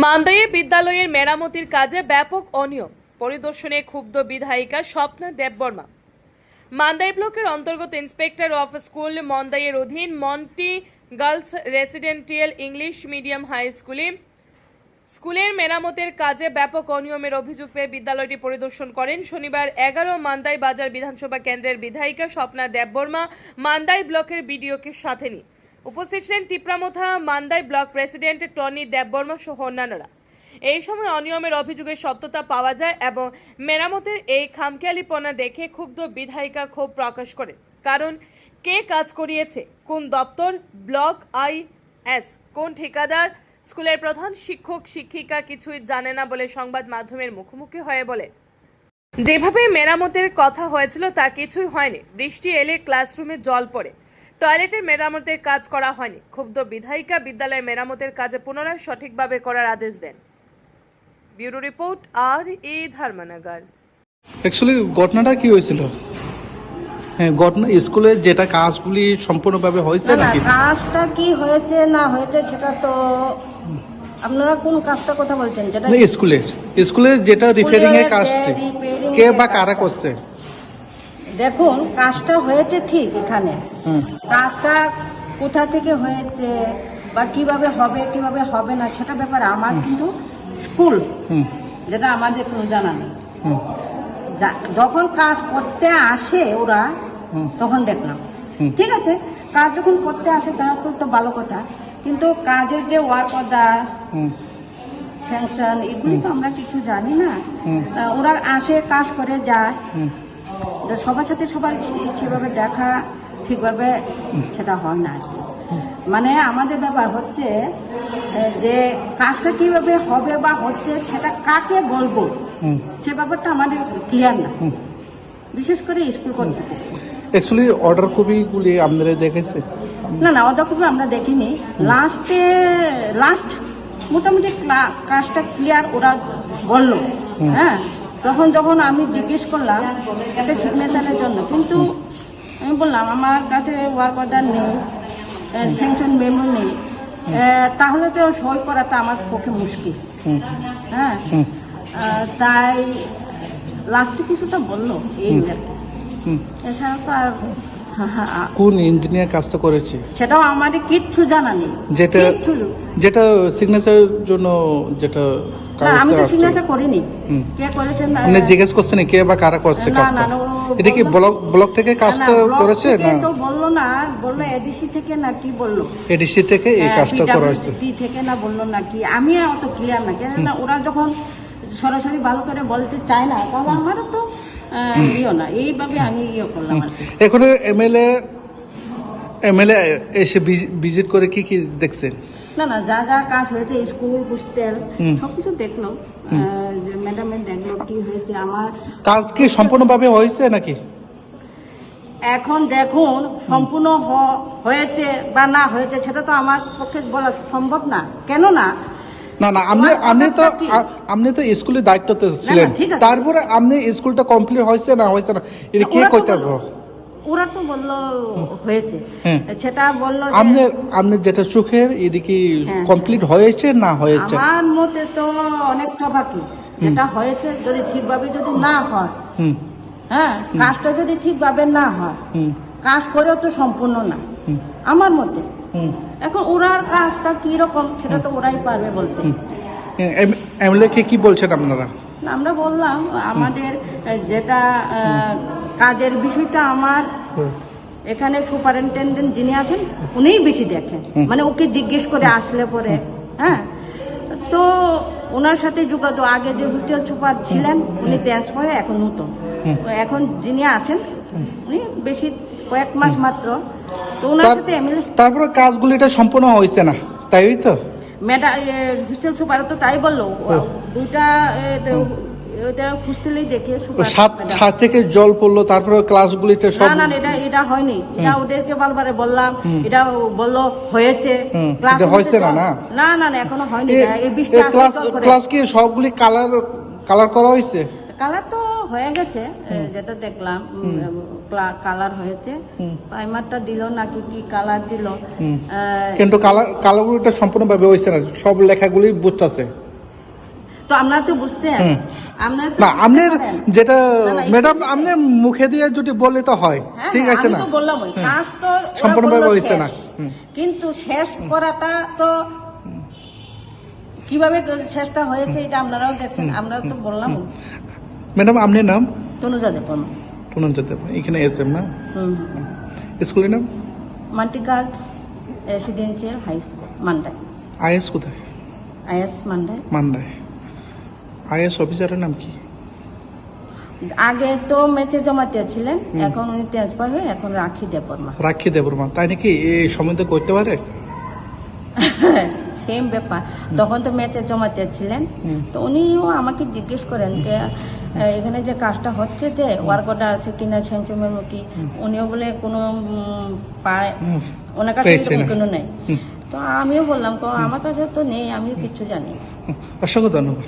মান্দাইয়ে বিদ্যালয়ের মেরামতির কাজে ব্যাপক অনিয়ম। পরিদর্শনে ক্ষুব্ধ বিধায়িকা স্বপ্না দেববর্মা। মান্দাই ব্লকের অন্তর্গত ইন্সপেক্টর অফ স্কুল মন্দাইয়ের অধীন multi girls residential English medium high স্কুলে স্কুলের মেরামতের কাজে ব্যাপক অনিয়মের অভিযোগ পেয়ে বিদ্যালয়টি পরিদর্শন করেন শনিবার এগারো মান্দাই বাজার বিধানসভা কেন্দ্রের বিধায়িকা স্বপ্না দেববর্মা। মান্দাই ব্লকের বিডিওকে সাথে নিয়ে উপস্থিত ছিলেন Tipra Motha Mandai block president Tony Debbarma সহ অন্যান্যরা। এই সময় অনিয়মের অভিযোগের সত্যতা পাওয়া যায় এবং মেরামতের এই খামখেয়ালিপনা দেখে ক্ষুব্ধ বিধায়িকা ক্ষোভ প্রকাশ করেন। কারণ, কে কাজ করিয়েছে? কোন দপ্তর? ব্লক? আই? এস? কোন ঠিকাদার? স্কুলের প্রধান? শিক্ষক? শিক্ষিকা? কিছুই জানে না বলে সংবাদ মাধ্যমের মুখোমুখি হয়ে বলে। যেভাবে মেরামতের কথা হয়েছিল তা কিছুই হয়নি। বৃষ্টি এলে ক্লাসরুমে জল পড়ে। টয়লেটের মেরামতের কাজ করা হয়নি। ক্ষুব্ধ বিধায়িকা বিদ্যালয়ে মেরামতের কাজে পুনরায় সঠিকভাবে করার আদেশ দেন। ব্যুরো রিপোর্ট আর এ ধর্মনগর। অ্যাকচুয়ালি ঘটনাটা কি হয়েছিল? হ্যাঁ ঘটনা স্কুলে যেটা কাজগুলি সম্পূর্ণভাবে হয়েছে নাকি? কাজটা কি হয়েছে না হয়েছে সেটা তো আপনারা কোন কাজটা কথা বলছেন? যেটা স্কুলের। স্কুলের যেটা রিপেয়ারিং এর কাজ কে বা কারা করছে? দেখুন কাজটা হয়েছে ঠিক এখানে। কাজটা কোথা থেকে হয়েছে বা কীভাবে হবে কীভাবে হবে না সেটা ব্যাপারে আমার কিন্তু স্কুল। যেটা আমাদের কোনো জানা নেই। যখন কাজ করতে আসে ওরা তখন দেখলাম। ঠিক আছে? কাজ যখন করতে আসে তাহলে তো ভালো কথা। কিন্তু কাজের যে ওয়ার্ক অর্ডার স্যাংশন এগুলি তো আমরা কিছু জানি না। ওরা আসে কাজ করে যায়। সবার সাথে সবার সেভাবে দেখা ঠিকভাবে সেটা হয় না আর কি। মানে আমাদের ব্যাপার হচ্ছে যে কাজটা কীভাবে হবে বা হচ্ছে সেটা কাকে বলব সে ব্যাপারটা আমাদের ক্লিয়ার না। বিশেষ করে স্কুল কর্তৃপক্ষ। অ্যাকচুয়ালি অর্ডার কপিগুলি আপনারা দেখেছে? না না অদক্ষকে আমরা দেখিনি। লাস্টে লাস্ট মোটামুটি কাজটা ক্লিয়ার ওরা বলল। হ্যাঁ? তখন যখন আমি জিজ্ঞেস করলাম একটা সিগনেচারের জন্য। কিন্তু আমি বললাম আমার কাছে ওয়ার্ক অর্ডার নেই স্যাংশন মেমো নেই। তাহলে তো সই করাটা আমার পক্ষে মুশকিল। হ্যাঁ? তাই লাস্টে কিছুটা বলল এই এছাড়া তো আর কোন ইঞ্জিনিয়ার কাজটা করেছে? সেটাও আমাদের কিচ্ছু জানা নেই। যেটা যেটা সিগনেচারের জন্য যেটা আমি তো সিগনেচার করিনি। কে করেছেন আপনি জিজ্ঞেস করছেন কে বা কারা করছে কাজটা? এটা কি ব্লক ব্লক থেকে কাজটা করেছে না? তো বলল না বলল এডিসি থেকে না কি বলল? এডিসি থেকে এই হ্যাঁ, কাজটা করা হয়েছে। থেকে না বলল না কি? আমি অত ক্লিয়ার না কেন না ওরা যখন সরাসরি ভালো করে বলতে চায় না তাহলে আমারও তো ইয়ে না। এইভাবে আমি ইয়ে করলাম এখন এমএলএ এমএলএ এসে ভিজিট করে কি কি দেখছেন না না যা যা কাজ হয়েছে স্কুল হোস্টেল সবকিছু দেখল। ম্যাডামের দেখল কি হয়েছে আমার কাজ কি সম্পূর্ণভাবে হয়েছে নাকি? এখন দেখুন সম্পূর্ণ হয়েছে বা না হয়েছে সেটা তো আমার পক্ষে বলা সম্ভব না। কেন না? না না আপনি আপনি তো আপনি তো স্কুলের দায়িত্বতে ছিলেন। তারপরে আপনি স্কুলটা কমপ্লিট হয়েছে না হয়েছে না? এটা কে ওরা তো কইতে পারব ওরা তো বলল হয়েছে। হ্যাঁ। সেটা বলল আপনি আপনি যেটা চোখের এটা কি হ্যাঁ। কমপ্লিট হয়েছে না হয়েছে? আমার মতে তো অনেকটা বাকি যেটা হয়েছে যদি ঠিকভাবে যদি না হয় হ্যাঁ কাজটা যদি ঠিকভাবে না হয় কাজ করেও তো সম্পূর্ণ না। আমার মতে। এখন ওরার কাজটা কি রকম সেটা তো ওরাই পারবে বলতে। এমএলএ কে কি বলছেন আপনারা? আমরা বললাম আমাদের যেটা কাজের বিষয়টা আমার এখানে সুপারিনটেন্ডেন্ট যিনি আছেন উনিই বেশি দেখেন। মানে ওকে জিজ্ঞেস করে আসলে পরে হ্যাঁ? তো ওনার সাথে যোগাযোগ আগে যে হোস্টেল সুপার ছিলেন উনি ট্রান্সফার হয়ে এখন নতুন। এখন যিনি আছেন উনি বেশি কয়েক মাস মাত্র। তো ওনার সাথে তারপরে কাজগুলি এটা সম্পূর্ণ হয়েছে না তাই তো? ম্যাডাম হোস্টেল সুপার তো তাই বলল। দুইটা এ, হোস্টেলেই দেখে সাত ম্যাডাম। থেকে জল পড়ল তারপরে ক্লাসগুলিতে সব না না এটা এটা হয়নি। এটা ওদেরকে বারবারে বললাম। এটা বলল হয়েছে। ক্লাস হয়েছে না, না? না না না এখনও হয়নি। এ- এই ক্লাস ক্লাস কি সবগুলি কালার কালার করা হয়েছে? কালার তো হয়ে গেছে যেটা দেখলাম কালার হয়েছে। প্রাইমারটা দিল নাকি কি কালার দিল? কিন্তু কালার কালারগুলিটা সম্পূর্ণভাবে হয়েছে না সব লেখাগুলি বুঝতেছে। তো আপনারা তো না বুঝতে আপনার যেটা না, না, ম্যাডাম আপনার মুখে দিয়ে যদি বললে তো হয় হ্যাঁ, ঠিক হ্যাঁ, আছে না? বললাম কাজ তো ওরা সম্পূর্ণভাবে হয়েছে না। কিন্তু শেষ করাটা তো কীভাবে শেষটা হয়েছে এটা আপনারাও দেখছেন আমরা তো বললাম ম্যাডাম আপনার নাম? তনুজা দেবন। পুনঞ্জত এখানে এস এম না স্কুলের নাম? Multi girls residential high school Mandai. IS কোথায়? আইএস মান্ডাই। মান্দায় আইএস অফিসারের নাম কি? আগে তো মেচে জমাতে ছিলেন এখন উনি ট্রান্সফার হয়ে এখন রাখি দেবর্মা রাখি দেবর্মা তাই নাকি এই সম্বন্ধে করতে পারে? সেম ব্যাপার। তখন তো ম্যাচে জমাতে ছিলেন। তো উনিও আমাকে জিজ্ঞেস করেন যে এখানে যে কাজটা হচ্ছে যে ওয়ার্কটা আছে কিনা শ্যামসুমের মুখী উনিও বলে কোনো পায় ওনার কাছে। কোনো নেই। তো আমিও বললাম তো আমার কাছে তো নেই আমিও কিছু জানি অসংখ্য ধন্যবাদ।